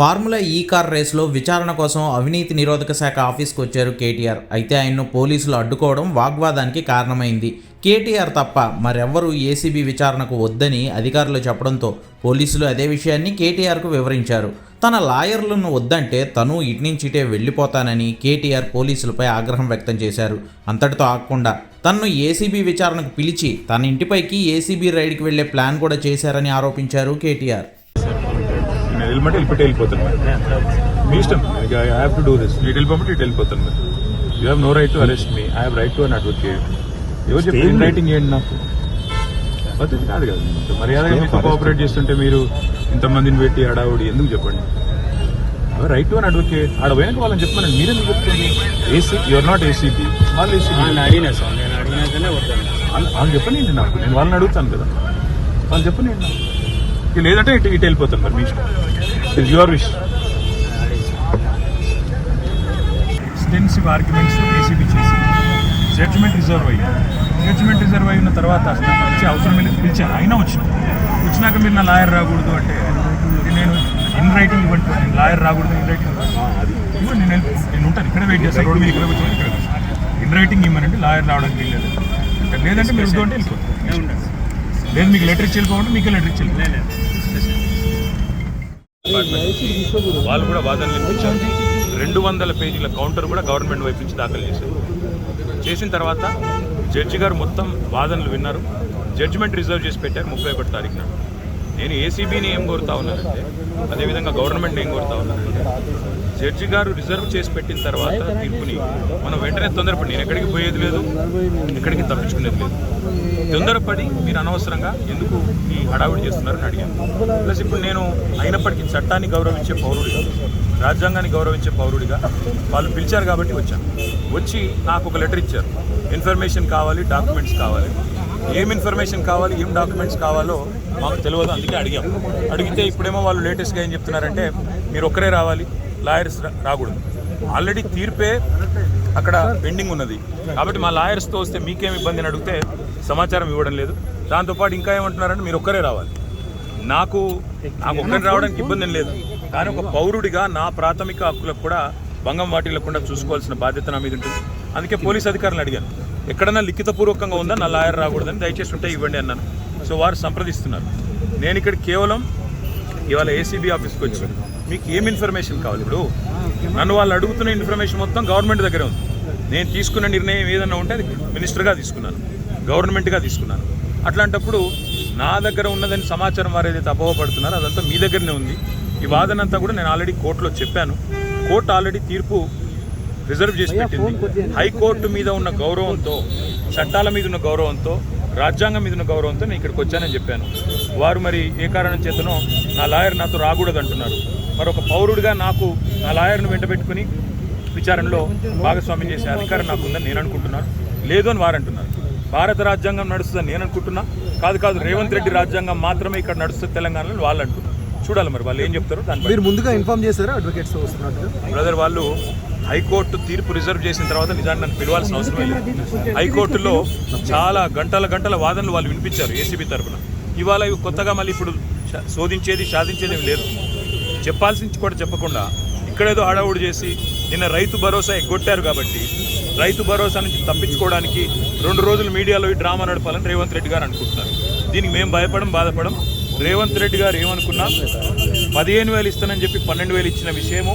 Formula ఈ car రేసులో విచారణ కోసం అవినీతి నిరోధక శాఖ ఆఫీస్కి వచ్చారు కేటీఆర్. అయితే ఆయన్ను పోలీసులు అడ్డుకోవడం వాగ్వాదానికి కారణమైంది. కేటీఆర్ తప్ప మరెవ్వరూ ఏసీబీ విచారణకు వద్దని అధికారులు చెప్పడంతో పోలీసులు అదే విషయాన్ని కేటీఆర్కు వివరించారు. తన లాయర్లను వద్దంటే తను ఇటు నుంచి ఇటే వెళ్ళిపోతానని కేటీఆర్ పోలీసులపై ఆగ్రహం వ్యక్తం చేశారు. అంతటితో ఆగకుండా తన్ను ఏసీబీ విచారణకు పిలిచి తన ఇంటిపైకి ఏసీబీ రైడ్కి వెళ్ళే ప్లాన్ కూడా చేశారని ఆరోపించారు కేటీఆర్. వెళ్ళమంటే వెళ్ళిపెట్టి వెళ్ళిపోతాను మరి. మీ ఇష్టం. I have to do this మీరు వెళ్ళిపోమంటే ఇటు వెళ్ళిపోతాను మరి. You have no right to arrest me I have right to an advocate ఎవరు చెప్పి రైటింగ్ ఏంటి నాకు? పద్ధతి కాదు కదా. మర్యాదగా మీతో కోఆపరేట్ చేస్తుంటే మీరు ఇంతమందిని పెట్టి హడావుడి ఎందుకు చెప్పండి? రైట్ టు అన్ అడ్వకేట్ ఆడ పోయినాక వాళ్ళని చెప్పమని మీరెందుకు చెప్తుంది ఏసీ యువర్ నాట్ ఏసీబీ వాళ్ళు నేను అడిగినా సార్. నేను అడిగినాకనే వాళ్ళు చెప్పనండి నాకు. నేను వాళ్ళని అడుగుతాను కదా. వాళ్ళు చెప్పనండి నాకు. లేదంటే ఇటు ఇటు వెళ్ళిపోతాను మరి మీ ఇష్టం. Your wish extensive arguments ACB చేసి జడ్జిమెంట్ రిజర్వ్ అయ్యి జడ్జిమెంట్ రిజర్వ్ అయిన తర్వాత అసలు వచ్చే అవసరం లేదు. పిలిచాను అయినా వచ్చిన. వచ్చినాక మీరు నా లాయర్ రాకూడదు అంటే నేను ఇన్ రైటింగ్ ఇవ్వండి. నేను లాయర్ రాకూడదు. ఇన్ రైటింగ్ ఇవ్వండి. నేను వెళ్ళి- నేను ఉంటాను. ఇక్కడ వెయిట్ చేస్తాను రోడ్డు మీద ఇక్కడ కూర్చొని ఇక్కడ ఇన్ రైటింగ్ ఇవ్వనండి లాయర్ రావడానికి వీల్లేదు. లేదంటే మీరు వద్దు అంటే వెళ్ళిపోతారు. నేను ఉంటాను లేదు మీకు లెటర్ ఇచ్చి వెళ్ళిపోమంటే మీకు లెటర్ ఇచ్చి వాళ్ళు కూడా వాదనలు వినిపించారు. రెండు వందల పేజీల కౌంటర్ కూడా గవర్నమెంట్ వైపు నుంచి దాఖలు చేశారు. చేసిన తర్వాత జడ్జి గారు మొత్తం వాదనలు విన్నారు. జడ్జిమెంట్ రిజర్వ్ చేసి పెట్టారు ముప్పై ఒకటి తారీఖున. నేను ఏసీబీని ఏం కోరుతా ఉన్నానంటే అదేవిధంగా గవర్నమెంట్ ఏం కోరుతా ఉన్నానంటే జడ్జి గారు రిజర్వ్ చేసి పెట్టిన తర్వాత తీర్పుని మనం వెంటనే తొందరపడి నేను ఎక్కడికి పోయేది లేదు ఎక్కడికి తప్పించుకునేది లేదు. తొందరపడి మీరు అనవసరంగా ఎందుకు ఈ హడావిడి చేస్తున్నారని అడిగాను. ప్లస్ ఇప్పుడు నేను అయినప్పటికీ చట్టాన్ని గౌరవించే పౌరుడిగా రాజ్యాంగాన్ని గౌరవించే పౌరుడిగా వాళ్ళు పిలిచారు కాబట్టి వచ్చాను. వచ్చి నాకు ఒక లెటర్ ఇచ్చారు. ఇన్ఫర్మేషన్ కావాలి డాక్యుమెంట్స్ కావాలి. ఏం ఇన్ఫర్మేషన్ కావాలి ఏం డాక్యుమెంట్స్ కావాలో మాకు తెలియదు అందుకే అడిగాం. అడిగితే ఇప్పుడేమో వాళ్ళు లేటెస్ట్గా ఏం చెప్తున్నారంటే మీరు ఒక్కరే రావాలి లాయర్స్ రా- రాకూడదు. ఆల్రెడీ తీర్పే అక్కడ పెండింగ్ ఉన్నది. కాబట్టి మా లాయర్స్తో వస్తే మీకేం ఇబ్బంది అని అడిగితే సమాచారం ఇవ్వడం లేదు. దాంతోపాటు ఇంకా ఏమంటున్నారంటే మీరు ఒక్కరే రావాలి. నాకు నాకు ఒక్కరి రావడానికి ఇబ్బంది లేదు. కానీ ఒక పౌరుడిగా నా ప్రాథమిక హక్కులకు కూడా భంగం వాటిల్లకుండా చూసుకోవాల్సిన బాధ్యత నా మీద ఉంటుంది. అందుకే పోలీస్ అధికారులను అడిగాను. ఎక్కడన్నా లిఖితపూర్వకంగా ఉందా? నా లాయర్ రాకూడదని దయచేసి ఉంటే ఇవ్వండి అన్నాను. సో వారు సంప్రదిస్తున్నారు. నేను ఇక్కడ కేవలం ఇవాళ ఏసీబీ ఆఫీస్కి వచ్చి మీకు ఏం ఇన్ఫర్మేషన్ కావాలి? ఇప్పుడు నన్ను వాళ్ళు అడుగుతున్న ఇన్ఫర్మేషన్ మొత్తం గవర్నమెంట్ దగ్గరే ఉంది. నేను తీసుకున్న నిర్ణయం ఏదన్నా ఉంటే అది మినిస్టర్గా తీసుకున్నాను. గవర్నమెంట్గా తీసుకున్నాను. అట్లాంటప్పుడు నా దగ్గర ఉన్నదని సమాచారం వారు ఏదైతే అపోహపడుతున్నారో అదంతా మీ దగ్గరనే ఉంది. ఈ వాదన అంతా కూడా నేను ఆల్రెడీ కోర్టులో చెప్పాను. కోర్టు ఆల్రెడీ తీర్పు రిజర్వ్ చేసి పెట్టింది. హైకోర్టు మీద ఉన్న గౌరవంతో చట్టాల మీద ఉన్న గౌరవంతో రాజ్యాంగం మీద ఉన్న గౌరవంతో నేను ఇక్కడికి వచ్చానని చెప్పాను. వారు మరి ఏ కారణం చేతనో నా లాయర్ నాతో రాకూడదు అంటున్నారు మరి ఒక పౌరుడిగా నాకు నా లాయర్ను వెంటబెట్టుకుని విచారణలో భాగస్వామ్యం చేసే అధికారం నాకు ఉందని నేను అనుకుంటున్నాను. లేదు అని వారు అంటున్నారు. భారత రాజ్యాంగం నడుస్తుందని నేను అనుకుంటున్నా. కాదు కాదు రేవంత్ రెడ్డి రాజ్యాంగం మాత్రమే ఇక్కడ నడుస్తుంది తెలంగాణలో వాళ్ళు అంటున్నారు. చూడాలి మరి వాళ్ళు ఏం చెప్తారో దాన్ని బట్టి. మీరు ముందుగా ఇన్ఫార్మ్ చేశారా అడ్వకేట్స్ వస్తున్నట్టుగా? బ్రదర్ వాళ్ళు హైకోర్టు తీర్పు రిజర్వ్ చేసిన తర్వాత నిజాన్ని నన్ను పిలవాల్సిన అవసరం లేదు. హైకోర్టులో చాలా గంటల గంటల వాదనలు వాళ్ళు వినిపించారు ఏసీబీ తరఫున ఇవాళ ఇవి కొత్తగా మళ్ళీ ఇప్పుడు శోధించేది సాధించేది లేదు. చెప్పాల్సింది కూడా చెప్పకుండా ఇక్కడేదో హడావుడు చేసి నిన్న రైతు భరోసా ఎగ్గొట్టారు కాబట్టి రైతు భరోసా నుంచి తప్పించుకోవడానికి రెండు రోజులు మీడియాలో ఈ డ్రామా నడపాలని రేవంత్ రెడ్డి గారు అనుకుంటున్నారు. దీనికి మేము భయపడం బాధపడం. రేవంత్ రెడ్డి గారు ఏమనుకున్నా పదిహేను వేలు ఇస్తానని చెప్పి పన్నెండు వేలు ఇచ్చిన విషయము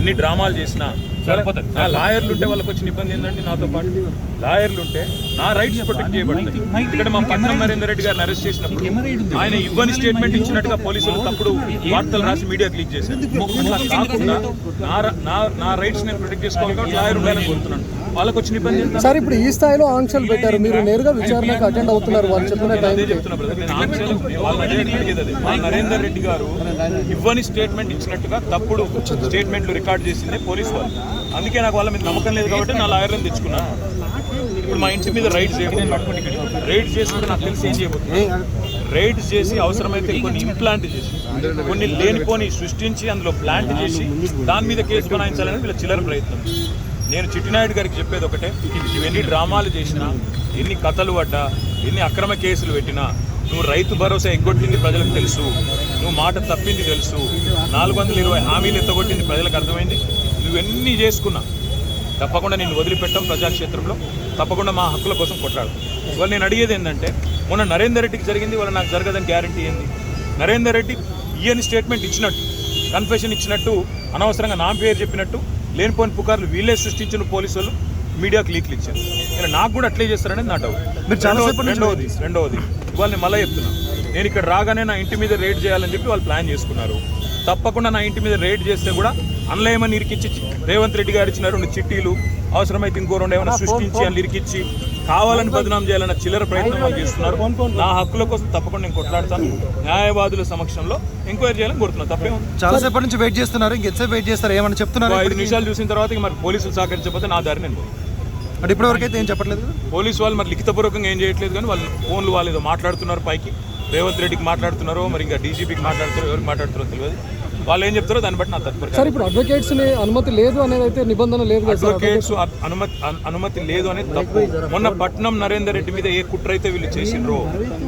ఎన్ని డ్రామాలు చేసినా నా లాయర్లు ఉంటే వాళ్ళకి వచ్చిన ఇబ్బంది ఏంటంటే నాతో పాటు. లాయర్లు ఉంటే నా రైట్స్ ప్రొటెక్ట్ చేయబడతాయి. ఇక్కడ మా పట్నం నరేందర్ రెడ్డి గారిని అరెస్ట్ చేసినప్పుడు ఆయన ఇవ్వని స్టేట్మెంట్ ఇచ్చినట్టుగా పోలీసులు తప్పుడు వార్తలు రాసి మీడియా క్లిక్ చేశారు. కాకుండా నా రైట్స్ నేను ప్రొటెక్ట్ చేసుకోవాలి కాబట్టి లాయర్ ఉండాలని కోరుతున్నాను. వాళ్ళకి వచ్చిన ఇబ్బంది సార్ ఇప్పుడు ఈ స్థాయిలో ఆంక్షలు పెట్టారు. మీరు నేరుగా విచారణకు అటెండ్ అవుతున్నారు వాళ్ళు చెప్పిన. మా నరేందర్ రెడ్డి గారు ఇవ్వని స్టేట్మెంట్ ఇచ్చినట్టుగా తప్పుడు స్టేట్మెంట్లు రికార్డ్ చేసింది పోలీస్ వాళ్ళు. అందుకే నాకు వాళ్ళ మీద నమ్మకం లేదు కాబట్టి నా లాయర్లను తెచ్చుకున్నాను ఇప్పుడు మా ఇంటి మీద రైడ్ చేయబోతుంది రైడ్ చేసినప్పుడు నాకు తెలిసి ఏం చేయబోతుంది రైడ్ చేసి అవసరమైతే కొన్ని ఇంప్లాంట్ చేసి కొన్ని లేనిపోని సృష్టించి అందులో ప్లాంట్ చేసి దాని మీద కేసు బనాయించాలని వీళ్ళ చిల్లర ప్రయత్నం. నేను చిట్టినాయుడు గారికి చెప్పేది ఒకటే. ఇవన్నీ డ్రామాలు చేసినా ఎన్ని కథలు పడ్డా ఎన్ని అక్రమ కేసులు పెట్టినా నువ్వు రైతు భరోసా ఎగ్గొట్టింది ప్రజలకు తెలుసు. నువ్వు మాట తప్పింది తెలుసు. నాలుగు వందల ఇరవై హామీలు ఎత్తగొట్టింది ప్రజలకు అర్థమైంది. నువ్వెన్ని చేసుకున్నా తప్పకుండా నేను వదిలిపెట్టాం ప్రజాక్షేత్రంలో. తప్పకుండా మా హక్కుల కోసం కొట్లాడు ఇవాళ నేను అడిగేది ఏంటంటే మొన్న నరేందర్ రెడ్డికి జరిగింది వాళ్ళ నాకు జరగదని గ్యారంటీ ఏంది? నరేందర్ రెడ్డి ఇయని స్టేట్మెంట్ ఇచ్చినట్టు కన్ఫెషన్ ఇచ్చినట్టు అనవసరంగా నా పేరు చెప్పినట్టు లేనిపోని పుకార్లు వీళ్ళే సృష్టించిన పోలీసు వాళ్ళు మీడియాకు లీక్లు ఇచ్చారు. ఇలా నాకు కూడా అట్లే చేస్తారనేది నా డౌట్ రెండవది రెండవది. ఇవాళ నేను మళ్ళీ చెప్తున్నా. నేను ఇక్కడ రాగానే నా ఇంటి మీద రేడ్ చేయాలని చెప్పి వాళ్ళు ప్లాన్ చేసుకున్నారు. తప్పకుండా నా ఇంటి మీద రేడ్ చేస్తే కూడా అన్లయమని ఇరికిచ్చి రేవంత్ రెడ్డి గారు ఇచ్చిన రెండు చిట్టీలు అవసరమైతే ఇంకో రెండు ఏమైనా సృష్టించి అని ఇరికిచ్చి కావాలని బదనాం చేయాలన్న చిల్లర ప్రయత్నం వాళ్ళు చేస్తున్నారు. నా హక్కుల కోసం తప్పకుండా నేను కొట్లాడతాను. న్యాయవాదుల సమక్షంలో ఎంక్వైరీ చేయాలని కోరుతున్నాను. తప్పే ఉంది? చాలాసేపటి నుంచి వెయిట్ చేస్తున్నారు. ఇంకెంతసేపు వెయిట్ చేస్తారు? ఏమని చెప్తున్నారు ఐదు నిమిషాలు చూసిన తర్వాత మరి పోలీసులు సహకరించకపోతే నా దారి నేను. అంటే ఇప్పటివరకు అయితే ఏం చెప్పట్లేదు? పోలీసు వాళ్ళు మరి లిఖితపూర్వకంగా ఏం చేయట్లేదు కానీ వాళ్ళు ఫోన్లు వాళ్ళు ఏదో మాట్లాడుతున్నారు పైకి. రేవంత్ రెడ్డికి మాట్లాడుతున్నారో మరి ఇంకా డీజీపీకి మాట్లాడుతారో ఎవరికి మాట్లాడుతారో తెలియదు. వాళ్ళు ఏం చెప్తారో దాన్ని బట్టి నా తత్పరి సార్ ఇప్పుడు అడ్వకేట్స్ అనుమతి లేదు అనేది అయితే నిబంధన లేదు అడ్వకేట్స్ అనుమతి అన్- అనుమతి లేదు అనేది తప్పు. మొన్న పట్నం నరేందర్ రెడ్డి మీద ఏ కుట్ర అయితే వీళ్ళు చేసిండ్రో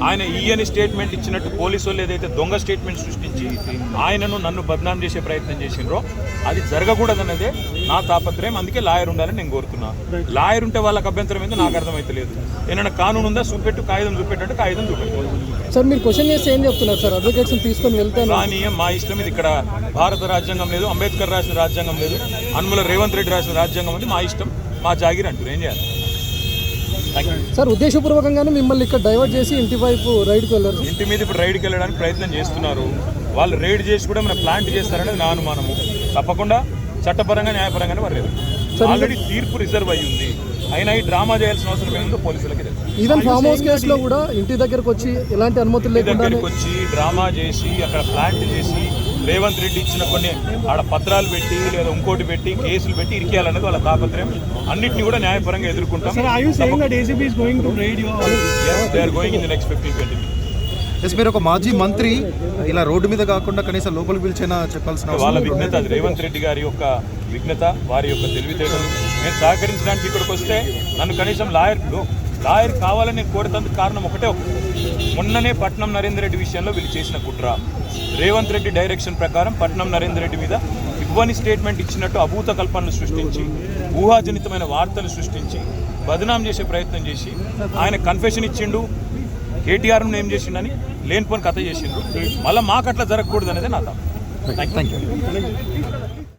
ఆయన ఈయని స్టేట్మెంట్ ఇచ్చినట్టు పోలీసు వాళ్ళు ఏదైతే దొంగ స్టేట్మెంట్ సృష్టించి ఆయనను నన్ను బద్నాం చేసే ప్రయత్నం చేసిండ్రో అది జరగకూడదన్నదే నా తాపత్రయం. అందుకే లాయర్ ఉండాలని నేను కోరుతున్నా. లాయర్ ఉంటే వాళ్ళకి అభ్యంతరం ఏందో నాకు అర్థమైతే లేదు ఏమైనా కానూన్ ఉందా చూపెట్టు. కాగితం చూపెట్టంటే కాగితం చూపెట్టు. సార్ మీరు క్వశ్చన్ చేస్తే ఏం చెప్తున్నారు సార్? అడ్వకేట్స్ తీసుకొని వెళ్తే కానీ మా ఇష్టం ఇది ఇక్కడ భారత రాజ్యాంగం లేదు అంబేద్కర్ రాసిన రాజ్యాంగం లేదు అనుముల రేవంత్ రెడ్డి రాసిన రాజ్యాంగం ఉంది మా ఇష్టం మా జాగిర్ అంటారు ఏం చేయాలి? సార్ ఉద్దేశపూర్వకంగానే మిమ్మల్ని ఇక్కడ డైవర్ట్ చేసి ఇంటి వైపు రైడ్కి వెళ్ళారు ఇంటి మీద ఇప్పుడు రైడ్కి వెళ్ళడానికి ప్రయత్నం చేస్తున్నారు. వాళ్ళు రైడ్ చేసి కూడా మన ప్లాంట్ చేస్తారనేది నా అనుమానము. తప్పకుండా చట్టపరంగా న్యాయపరంగానే వర్లేదు ఆల్రెడీ తీర్పు రిజర్వ్ అయ్యి ఉంది. అయినా ఈ డ్రామా చేయాల్సిన అవసరం ఏముందో? పోలీసులకి ఈవెన్ ఫామ్ హౌస్ కేసులో కూడా ఇంటి దగ్గరకు వచ్చి ఎలాంటి అనుమతులు దగ్గరికి వచ్చి డ్రామా చేసి అక్కడ ప్లాంట్ చేసి రేవంత్ రెడ్డి ఇచ్చిన కొన్ని ఆడ పత్రాలు పెట్టి లేదా ఇంకోటి పెట్టి కేసులు పెట్టి ఇరికేయాలనేది వాళ్ళ తాపత్రయం. అన్నిటిని కూడా న్యాయపరంగా ఎదుర్కొంటాం. They are going in the next fifteen twenty yes మీరు ఒక మాజీ మంత్రి ఇలా రోడ్డు మీద కాకుండా కనీసం లోపలికి పిలిచైనా చెప్పాల్సిన వాళ్ళ విఘ్నత రేవంత్ రెడ్డి గారి యొక్క విఘ్నత వారి యొక్క తెలివితేటలు. నేను సహకరించడానికి ఇక్కడికి వస్తే నన్ను కనీసం లాయర్ లాయర్ కావాలని నేను కోరుతందుకు కారణం ఒకటే ఒకటి. మొన్ననే పట్నం నరేందర్ రెడ్డి విషయంలో వీళ్ళు చేసిన కుట్ర. రేవంత్ రెడ్డి డైరెక్షన్ ప్రకారం పట్నం నరేందర్ రెడ్డి మీద ఇవ్వని స్టేట్మెంట్ ఇచ్చినట్టు అభూత కల్పనలు సృష్టించి ఊహాజనితమైన వార్తలు సృష్టించి బదనాం చేసే ప్రయత్నం చేసి ఆయన కన్ఫెషన్ ఇచ్చిండు కేటీఆర్ను ఏం చేసిండని లేనిపోని కథ చేసిండు మళ్ళీ మాకు అట్లా జరగకూడదు అనేది నా థాట్ థ్యాంక్ యూ